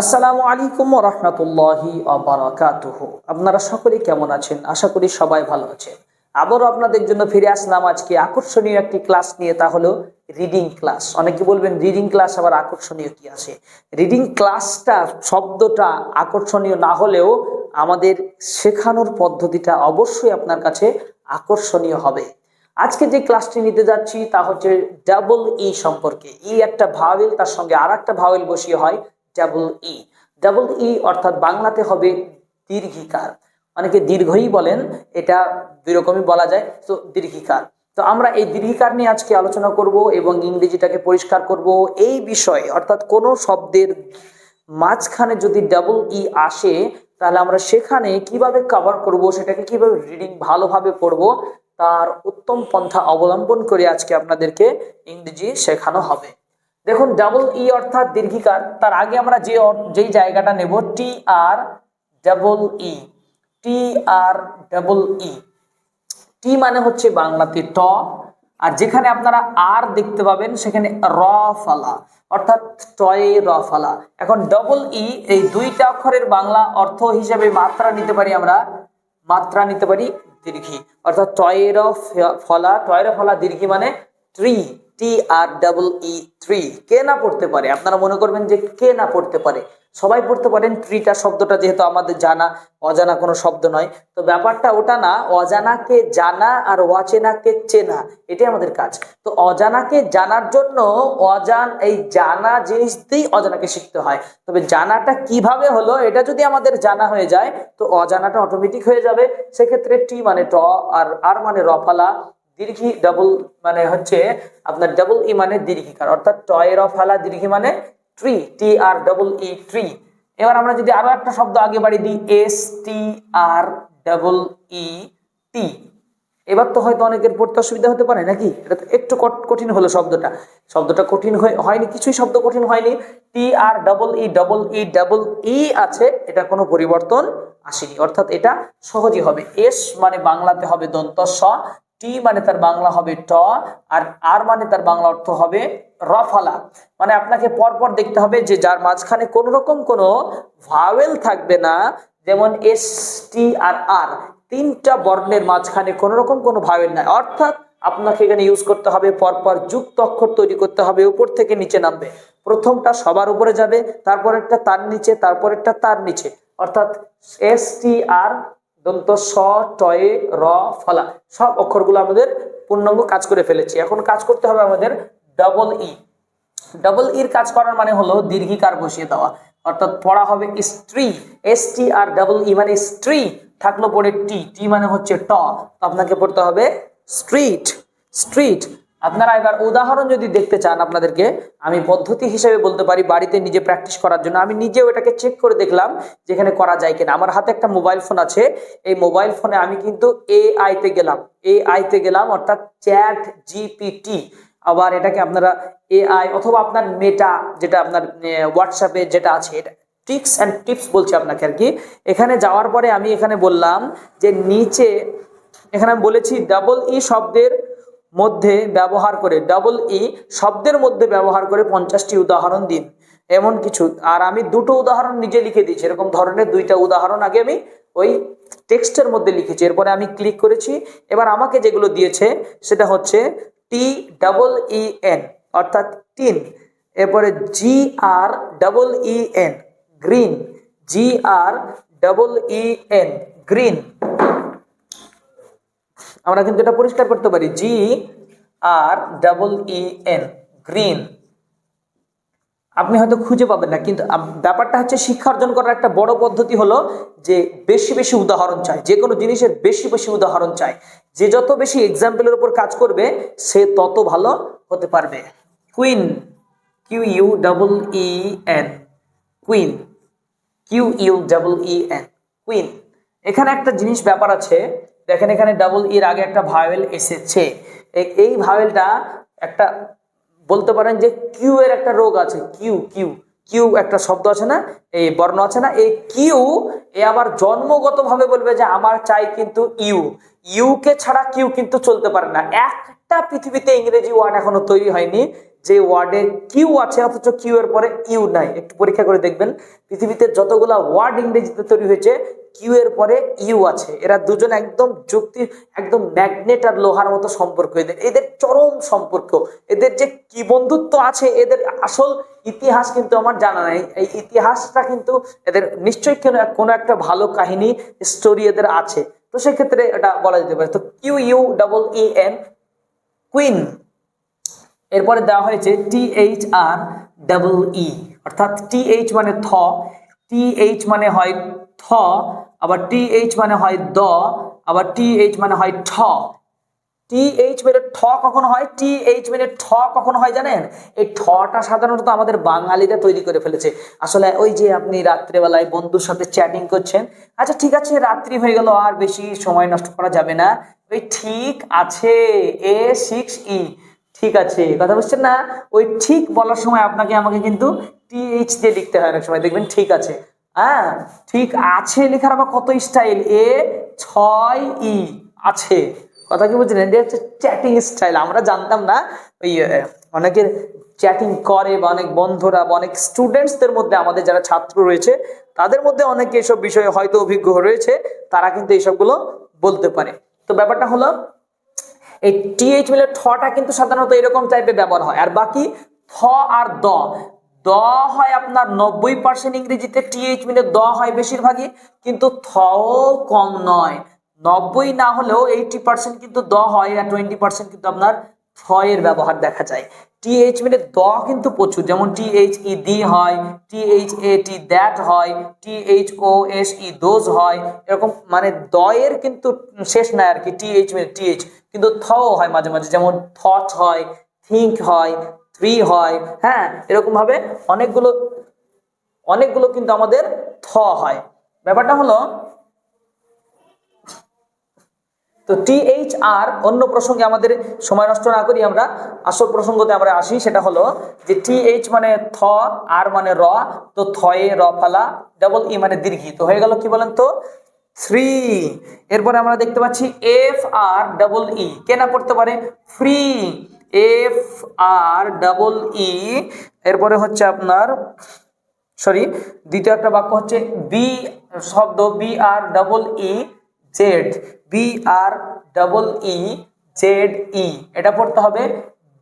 আসসালামু আলাইকুম রহমতুল্লাহি বারাকাতুহ। আপনারা সকলে কেমন আছেন? আশা করি সবাই ভালো আছেন। আবারও আপনাদের জন্য ফিরে আসলাম আজকে আকর্ষণীয় একটি ক্লাস নিয়ে, তা হলো রিডিং ক্লাস অনেকে বলবেন রিডিং ক্লাস আবার আকর্ষণীয় কি আছে? রিডিং ক্লাসটা শব্দটা আকর্ষণীয় না হলেও আমাদের শেখানোর পদ্ধতিটা অবশ্যই আপনার কাছে আকর্ষণীয় হবে। আজকে যে ক্লাসটি নিতে যাচ্ছি, তা হচ্ছে ডাবল ই সম্পর্কে। ই একটা ভাওয়েল তার সঙ্গে আর একটা ভাওয়েল বসিয়ে হয় ডাবল ই ডাবল ই অর্থাৎ বাংলাতে হবে দীর্ঘিকার। অনেকে দীর্ঘই বলেন, এটা দুরকমই বলা যায় তো দীর্ঘিকার। তো আমরা এই দীর্ঘিকার নিয়ে আজকে আলোচনা করব এবং ইংরেজিটাকে পরিষ্কার করব। এই বিষয়ে, অর্থাৎ কোনো শব্দের মাঝখানে যদি ডাবল ই আসে, তাহলে আমরা সেখানে কীভাবে কভার করব, সেটাকে কীভাবে রিডিং ভালোভাবে পড়ব, তার উত্তম পন্থা অবলম্বন করে আজকে আপনাদেরকে ইংরেজি শেখানো হবে। দেখুন ডাবল ই অর্থাৎ দীর্ঘিকার, তার আগে আমরা যে যেই জায়গাটা নেব টি আর ডাবল ই টি আর ডাবল ই টি মানে হচ্ছে বাংলাতে ট, আর যেখানে আপনারা আর দেখতে পাবেন, সেখানে র ফালা, অর্থাৎ টয়ে র ফালা। এখন ডবল ই এই দুইটা অক্ষরের বাংলা অর্থ হিসেবে মাত্রা নিতে পারি আমরা, মাত্রা নিতে পারি দীর্ঘি। অর্থাৎ টয়ের ফলা টয়ের ফলা দীর্ঘি মানে ট্রি টি আর ই ট্রি কে না পড়তে পারে? আপনারা মনে করবেন যে কে না পড়তে পারে। সবাই পড়তে পারেন ট্রিটা শব্দটা যেহেতু আমাদের জানা, অজানা কোনো শব্দ নয়। তো ব্যাপারটা ওটা না, অজানাকে জানা আর অচেনাকে চেনা, এটাই আমাদের কাজ। তো অজানাকে জানার জন্য অজান, এই জানা জিনিস দিয়েই অজানাকে শিখতে হয়। তবে জানাটা কীভাবে হলো, এটা যদি আমাদের জানা হয়ে যায়, তো অজানাটা অটোমেটিক হয়ে যাবে। সেক্ষেত্রে টি মানে ট আর আর মানে রফালা। দীর্ঘি ডাবল মানে হচ্ছে আপনার ডাবল ই মানে দীর্ঘিকার, অর্থাৎ টয়ের অফ হালা দীর্ঘি মানে tree T R double E tree এবার আমরা যদি আরও একটা শব্দ আগে বাড়ি দিই এস টি আর ডাবল ই টি এবার তো হয়তো অনেকের পড়তে অসুবিধা হতে পারে, নাকি? এটা তো একটু কঠিন হলো শব্দটা। শব্দটা কঠিন হয়ে- হয়নি, কিছুই শব্দ কঠিন হয়নি। T R double E double E double E আছে, এটা কোনো পরিবর্তন আসেনি। অর্থাৎ এটা সহজই হবে। এস মানে বাংলাতে হবে দন্ত স টি মানে তার বাংলা হবে ট, আর আর মানে তার বাংলা অর্থ হবে রফালা। মানে আপনাকে পরপর দেখতে হবে যে যার মাঝখানে কোনো রকম কোনো ভাওয়েল থাকবে না, যেমন এস, টি আর আর। তিনটা বর্ণের মাঝখানে কোনো রকম কোনো ভাওয়েল নাই। অর্থাৎ আপনাকে এখানে ইউজ করতে হবে, পরপর যুক্ত অক্ষর তৈরি করতে হবে, উপর থেকে নিচে নামবে। প্রথমটা সবার উপরে যাবে, তারপরেরটা তার নিচে, তারপরেরটা তার নিচে। অর্থাৎ এস, টি আর দন্ত স, টয়ে, র, ফলা। সব অক্ষরগুলো আমাদের পূর্ণাঙ্গ কাজ করে ফেলেছি। এখন কাজ করতে হবে আমাদের ডবল ই ডবল ইর কাজ করার মানে হলো দীর্ঘিকার বসিয়ে দেওয়া। অর্থাৎ পড়া হবে স্ত্রী। এস টি আর ডবল ই মানে স্ত্রী। থাকল পরে টি টি মানে হচ্ছে ট। আপনাকে পড়তে হবে স্ট্রিট স্ট্রিট আপনারা এবার উদাহরণ যদি দেখতে চান আপনাদেরকে, আমি পদ্ধতি হিসেবে বলতে পারি, বাড়িতে নিজে প্র্যাকটিস করার জন্য। আমি নিজেও এটাকে চেক করে দেখলাম যেখানে করা যায় কিনা। আমার হাতে একটা মোবাইল ফোন আছে। এই মোবাইল ফোনে আমি কিন্তু এ আইতে গেলাম। এ আইতে গেলাম, অর্থাৎ চ্যাট জিপিটি আবার এটাকে আপনারা এআই অথবা আপনার মেটা যেটা আপনার হোয়াটসঅ্যাপে যেটা আছে, এটা ট্রিক্স অ্যান্ড টিপস বলছি আপনাকে আর কি। এখানে যাওয়ার পরে আমি এখানে বললাম যে নিচে, এখানে আমি বলেছি ডাবল ই শব্দের মধ্যে ব্যবহার করে ডাবল ই শব্দের মধ্যে ব্যবহার করে পঞ্চাশটি উদাহরণ দিন। এমন কিছু, আর আমি দুটো উদাহরণ নিজে লিখে দিয়েছি, এরকম ধরনের দুইটা উদাহরণ আগে আমি ওই টেক্সটের মধ্যে লিখেছি। এরপরে আমি ক্লিক করেছি। এবার আমাকে যেগুলো দিয়েছে, সেটা হচ্ছে টি ডাবল ই এন অর্থাৎ টিন। এরপরে G R double E N green G R double E N green আমরা কিন্তু এটা পরিষ্কার করতে পারি G R double E N green আপনি হয়তো খুঁজে পাবেন না, কিন্তু ব্যাপারটা হচ্ছে শিক্ষা অর্জন করার একটা বড় পদ্ধতি হলো যে বেশি বেশি উদাহরণ চাই, যে কোনো জিনিসের বেশি বেশি উদাহরণ চাই। যে যত বেশি এক্সাম্পলের উপর কাজ করবে, সে তত ভালো হতে পারবে। Queen Q U double E N queen Q U double E N queen এখানে একটা জিনিস ব্যাপার আছে দেখেন এখানে ডাবল ইর আগে একটা ভাওয়েল এসেছে। এই ভাওয়েলটা একটা বলতে পারেন যে কিউ এর একটা রোগ আছে। কিউ কিউ কিউ একটা শব্দ আছে না? এই বর্ণ আছে না? এই কিউ এ আবার জন্মগতভাবে বলবে যে আমার চাই কিন্তু ইউ। ইউকে ছাড়া কিউ কিন্তু চলতে পারে না। একটা পৃথিবীতে ইংরেজি ওয়ার্ড এখনও তৈরি হয়নি। যে ওয়ার্ডে কিউ আছে, অথচ কিউ এর পরে ইউ নাই। একটু পরীক্ষা করে দেখবেন। পৃথিবীতে যতগুলা ওয়ার্ড ইংরেজিতে তৈরি হয়েছে কিউ এর পরে ইউ আছে। এরা দুজন একদম যুক্তি, একদম ম্যাগনেট আর লোহার মতো সম্পর্ক। এদের এদের চরম সম্পর্ক। এদের যে কি বন্ধুত্ব আছে, এদের আসল ইতিহাস কিন্তু আমার জানা নাই। এই ইতিহাসটা কিন্তু এদের নিশ্চয়ই কোনো একটা ভালো কাহিনী স্টোরি এদের আছে। তো সেক্ষেত্রে এটা বলা যেতে পারে। তো Q U double E N queen এরপরে দেওয়া হয়েছে টি এইচ আর ডাবল ই অর্থাৎ টি এইচ মানে থ টি এইচ মানে হয় থ আবার টি এইচ মানে হয় দ, আবার টি এইচ মানে হয় ঠ। টি এইচ মানে ঠ কখন হয়? টি এইচ মানে ঠ কখন হয় জানেন? এই ঠটা সাধারণত আমাদের বাঙালিরা তৈরি করে ফেলেছে। আসলে ওই যে আপনি রাত্রেবেলায় বন্ধুর সাথে চ্যাটিং করছেন আচ্ছা ঠিক আছে, রাত্রি হয়ে গেল, আর বেশি সময় নষ্ট করা যাবে না। ওই ঠিক আছে এ সিক্স ই ঠিক আছে। কথা বুঝছেন না? ওই ঠিক বলার সময় আপনাকে আমাকে কিন্তু টিএইচ দিয়ে লিখতে হয় অনেক সময়। দেখবেন ঠিক আছে। হ্যাঁ ঠিক আছে লেখার আবার কত স্টাইল এ ছয় ই আছে। কথা কি বুঝলেন? এটা হচ্ছে চ্যাটিং স্টাইল আমরা জানতাম না ওই আহ, অনেকের চ্যাটিং করে বা অনেক বন্ধুরা বা অনেক স্টুডেন্টসদের মধ্যে আমাদের যারা ছাত্র রয়েছে তাদের মধ্যে অনেকে এসব বিষয়ে হয়তো অভিজ্ঞ রয়েছে তারা কিন্তু এইসবগুলো বলতে পারে। তো ব্যাপারটা হলো এই টিএইচ মিলে ঠটা কিন্তু সাধারণত এরকম টাইপের ব্যবহার হয়। আর বাকি থ আর দ দ হয় আপনার নব্বই পার্সেন্ট ইংরেজিতে টিএইচ মিলে দ হয় বেশিরভাগই, কিন্তু থও কম নয়। নব্বই না হলেও এইটি পার্সেন্ট কিন্তু দ হয় আর টোয়েন্টি পার্সেন্ট কিন্তু আপনার থ এর ব্যবহার দেখা যায়। টিএইচ মিলে দ কিন্তু প্রচুর, যেমন টিএইচ ই দি হয় T H A T that হয় T H O S E those হয়, এরকম মানে দয়ের কিন্তু শেষ নাই আর কি টিএইচ মিলে টিএইচ কিন্তু থও হয় মাঝে মাঝে, যেমন থট হয় থিঙ্ক হয় থ্রি হয় হ্যাঁ? এরকম ভাবে অনেকগুলো অনেকগুলো কিন্তু আমাদের থ হয়। ব্যাপারটা হলো, তো টি এইচ আর অন্য প্রসঙ্গে আমাদের সময় নষ্ট না করি, আমরা আসল প্রসঙ্গতে আমরা আসি, সেটা হলো যে টি এইচ মানে থ, আর মানে র, তো থয়ে, র ফালা ডাবল ই মানে দীর্ঘি। তো হয়ে গেল কি বলেন তো? থ্রি এরপরে আমরা দেখতে পাচ্ছি এফ আর ডাবল ই কে না পড়তে পারে? Free F R double E এরপরে হচ্ছে আপনার সরি দ্বিতীয় একটা বাক্য হচ্ছে বি শব্দ B R double E Z B R double E Z E এটা পড়তে হবে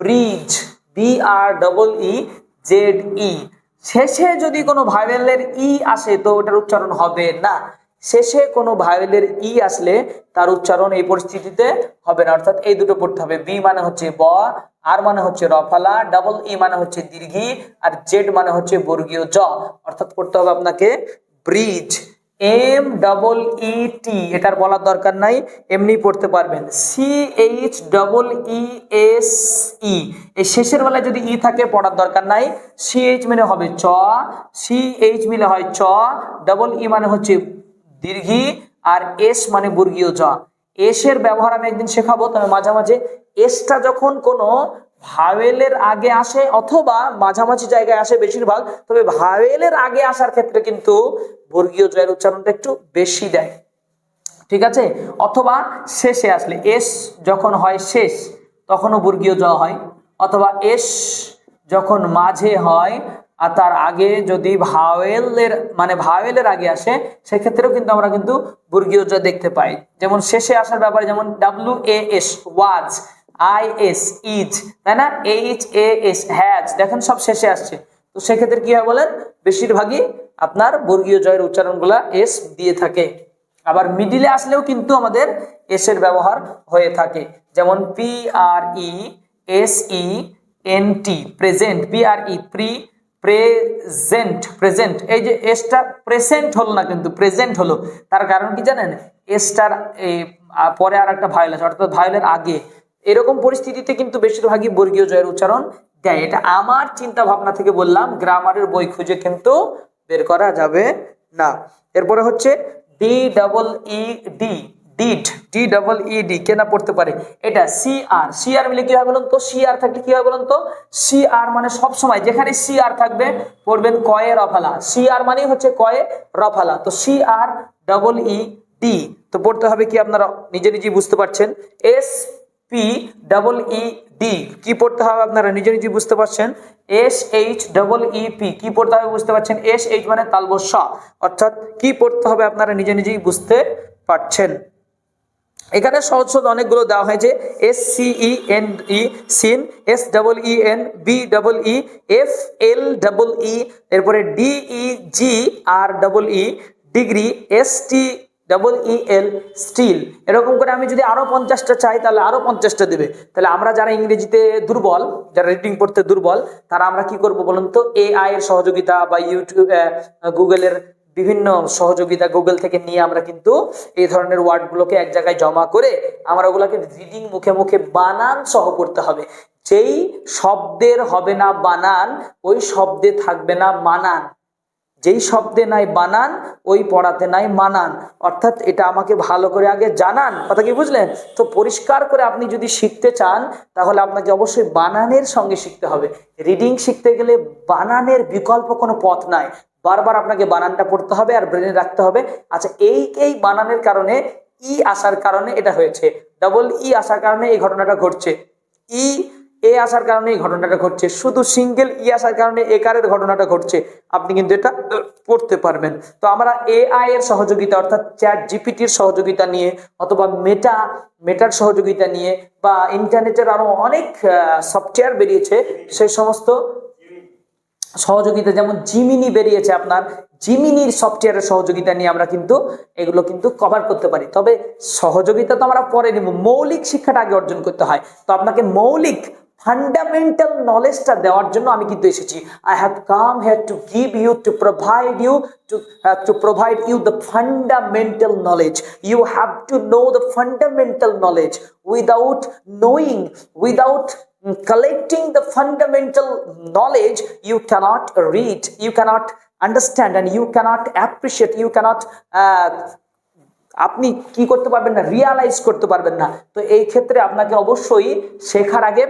breeze B R double E Z E শেষে যদি কোনো ভাইবেলের ই আসে তো ওটার উচ্চারণ হবে না। শেষে কোনো ভাইবেলের ই আসলে তার উচ্চারণ এই পরিস্থিতিতে হবে না। অর্থাৎ এই দুটো পড়তে হবে। বি মানে হচ্ছে ব আর মানে হচ্ছে রফালা ডাবল ই মানে হচ্ছে দীর্ঘি, আর জেড মানে হচ্ছে বর্গীয় জ। অর্থাৎ পড়তে হবে আপনাকে breeze M double E T এটার বলার দরকার নাই, এমনি পড়তে পারবেন। C H double E S E এই শেষের বেলায় যদি ই থাকে পড়ার দরকার নাই। সি এইচ মানে হবে চ সি এইচ মিলে হয় চ ডবল ই মানে হচ্ছে দীর্ঘি আর এস মানে বর্গীয় জ এস এর ব্যবহার আমি একদিন শেখাবো, তবে মাঝে মাঝে এসটা যখন কোনো ভাওয়েলের আগে আসে অথবা মাঝামাঝি জায়গায় আসে বেশিরভাগ, তবে ভাওয়েলের আগে আসার ক্ষেত্রে কিন্তু বর্গীয় জয়ের উচ্চারণটা একটু বেশি দেয়। ঠিক আছে? অথবা শেষে আসলে এস যখন হয় শেষ, তখনও বর্গীয় জ হয়। অথবা এস যখন মাঝে হয় আর তার আগে যদি ভাওয়েলের মানে ভাওয়েলের আগে আসে, সেক্ষেত্রেও কিন্তু আমরা কিন্তু বর্গীয় জ দেখতে পাই। যেমন শেষে আসার ব্যাপারে যেমন W A S was I S is তাই না? এইচ এ এস হ্যাজ দেখেন সব শেষে আসছে। তো সেক্ষেত্রে কি হয় বলেন? বেশিরভাগই আপনার বর্গীয় জয়ের উচ্চারণগুলা এস দিয়ে থাকে। আবার মিডিলে আসলেও কিন্তু আমাদের এস এর ব্যবহার হয়ে থাকে। যেমন P R E S E N T present P R E pre present present. এই যে এসটা প্রেজেন্ট হলো না কিন্তু প্রেজেন্ট হলো, তার কারণ কি জানেন? এসটার পরে আর একটা ভাইল আছে, অর্থাৎ ভাইলের আগে। এরকম পরিস্থিতিতে কিন্তু বেশিরভাগই বর্গীয় জয়ের উচ্চারণ দেয়। এটা আমার চিন্তা ভাবনা থেকে বললাম, গ্রামারের বই খুঁজে কিন্তু বের করা যাবে না। এরপরে হচ্ছে D double E D deed D double E D কে না পড়তে পারে। এটা সি আর সি আর মিলে কি হয় বলুন তো? সি আর থাকলে কি হয় বলুন তো? সি আর মানে সব সময় যেখানে সি আর থাকবে, পড়বেন কয়ে রফালা। সি আর মানেই হচ্ছে কয়ে রফালা। তো C R double E D তো পড়তে হবে কি আপনারা নিজে নিজেই বুঝতে পারছেন? S P double E D কি পড়তে হবে আপনারা নিজে নিজে বুঝতে পারছেন? S H double E P কি পড়তে হবে বুঝতে পারছেন? এস এইচ মানে তালবস্য। অর্থাৎ কি পড়তে হবে আপনারা নিজে নিজেই বুঝতে পারছেন। এখানে সহজ সহজ অনেকগুলো দেওয়া হয়েছে। S C E N E scene S double E N B double E F L double E এরপরে D E G R double E degree S T double E L steel এরকম করে আমি যদি আরও পঞ্চাশটা চাই, তাহলে আরও পঞ্চাশটা দেবে। তাহলে আমরা যারা ইংরেজিতে দুর্বল, যারা রিডিং পড়তে দুর্বল, তারা আমরা কি করব বলুন তো? এআই এর সহযোগিতা বা ইউটিউব গুগলের বিভিন্ন সহযোগিতা গুগল থেকে নিয়ে আমরা কিন্তু এই ধরনের ওয়ার্ডগুলোকে এক জায়গায় জমা করে আমরা ওগুলোকে রিডিং মুখে মুখে বানান সহ করতে হবে। যেই শব্দের হবে না বানান, ওই শব্দে থাকবে না মানান। যেই শব্দে নাই বানান, ওই পড়াতে নাই মানান। অর্থাৎ এটা আমাকে ভালো করে আগে জানান। কথা কি বুঝলেন? তো পরিষ্কার করে আপনি যদি শিখতে চান, তাহলে আপনাকে অবশ্যই বানানের সঙ্গে শিখতে হবে। রিডিং শিখতে গেলে বানানের বিকল্প কোনো পথ নাই। বারবার আপনাকে বানানটা পড়তে হবে আর ব্রেনে রাখতে হবে। আচ্ছা এই এই বানানের কারণে ই আসার কারণে এটা হয়েছে। ডাবল ই আসার কারণে এই ঘটনাটা ঘটছে। ই এ আসার কারণে এই ঘটনাটা ঘটছে। শুধু সিঙ্গেল ই আসার কারণে একারের ঘটনাটা ঘটছে। আপনি কিন্তু এটা পড়তে পারবেন। তো আমরা এআই এর সহযোগিতা অর্থাৎ চ্যাট জিপিটির সহযোগিতা নিয়ে অথবা মেটা মেটার সহযোগিতা নিয়ে বা ইন্টারনেটের আরও অনেক সফটওয়্যার বেরিয়েছে সেই সমস্ত সহযোগিতা যেমন জিমিনি বেরিয়েছে আপনার জিমিনির সফটওয়্যারের সহযোগিতা নিয়ে আমরা কিন্তু এগুলো কিন্তু কভার করতে পারি। তবে সহযোগিতা তো আমরা পরে নিব। মৌলিক শিক্ষাটা আগে অর্জন করতে হয়। তো আপনাকে মৌলিক ফান্ডামেন্টাল নলেজটা দেওয়ার জন্য আমি কিন্তু এসেছি I have come had to give you to provide you to to provide you the fundamental knowledge you have to know the fundamental knowledge without knowing without collecting the fundamental knowledge you cannot read you cannot understand and you cannot appreciate you cannot uh, আপনি কি করতে পারবেন না realise করতে পারবেন না। তো এই ক্ষেত্রে আপনাকে অবশ্যই শেখার আগে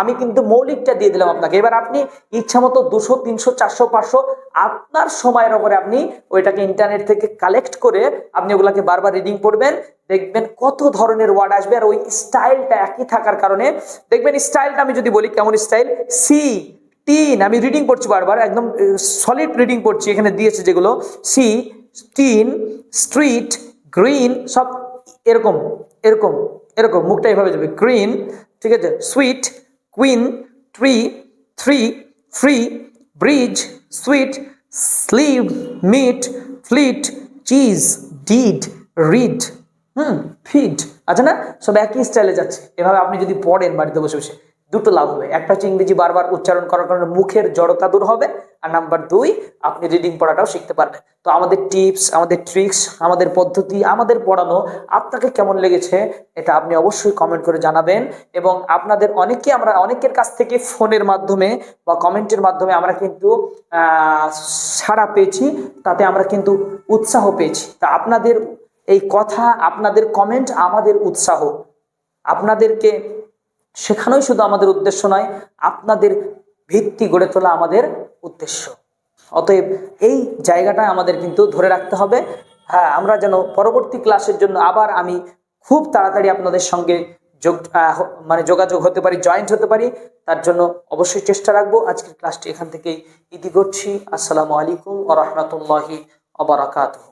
আমি কিন্তু মৌলিকটা দিয়ে দিলাম আপনাকে। এবার আপনি ইচ্ছা মতো দুশো, তিনশো, চারশো, পাঁচশো, আপনার সময়ের ওপরে আপনি ওইটাকে ইন্টারনেট থেকে কালেক্ট করে আপনি ওগুলাকে বারবার রিডিং পড়বেন। দেখবেন কত ধরনের ওয়ার্ড আসবে আর ওই স্টাইলটা একই থাকার কারণে, দেখবেন স্টাইলটা আমি যদি বলি কেমন স্টাইল সি টিন আমি রিডিং পড়ছি বারবার, একদম সলিড রিডিং পড়ছি, এখানে দিয়েছে যেগুলো। সি টিন স্ট্রিট গ্রিন সব এরকম এরকম এরকম, মুখটা এভাবে যাবে গ্রিন ঠিক আছে sweet queen tree three free breeze sweet sleeve meet fleet cheese deed read hmm feed আচ্ছা না? সব একই স্টাইলে যাচ্ছে। এভাবে আপনি যদি পড়েন বাড়িতে বসে বসে। দুটো লাভ হবে। একটা হচ্ছে ইংরেজি বারবার উচ্চারণ করার কারণে মুখের জড়তা দূর হবে আর নাম্বার দুই, আপনি রিডিং পড়াটাও শিখতে পারবেন। তো আমাদের টিপস আমাদের ট্রিক্স আমাদের পদ্ধতি, আমাদের পড়ানো, আপনাকে কেমন লেগেছে এটা আপনি অবশ্যই কমেন্ট করে জানাবেন এবং আপনাদের অনেকে আমরা, অনেকের কাছ থেকে ফোনের মাধ্যমে বা কমেন্টের মাধ্যমে আমরা কিন্তু সাড়া পেয়েছি, তাতে আমরা কিন্তু উৎসাহ পেয়েছি। তা আপনাদের এই কথা, আপনাদের কমেন্ট আমাদের উৎসাহ। আপনাদেরকে শেখানোই শুধু আমাদের উদ্দেশ্য নয়, আপনাদের ভিত্তি গড়ে তোলা আমাদের উদ্দেশ্য। অতএব এই জায়গাটা আমাদের কিন্তু ধরে রাখতে হবে। হ্যাঁ আমরা যেন পরবর্তী ক্লাসের জন্য আবার আমি খুব তাড়াতাড়ি আপনাদের সঙ্গে যোগ মানে যোগাযোগ হতে পারি জয়েন্ট হতে পারি। তার জন্য অবশ্যই চেষ্টা রাখব। আজকের ক্লাসটি এখান থেকেই ইতি করছি। আসসালামু আলাইকুম আ রহমতুল্লাহি আবরাকাতুহ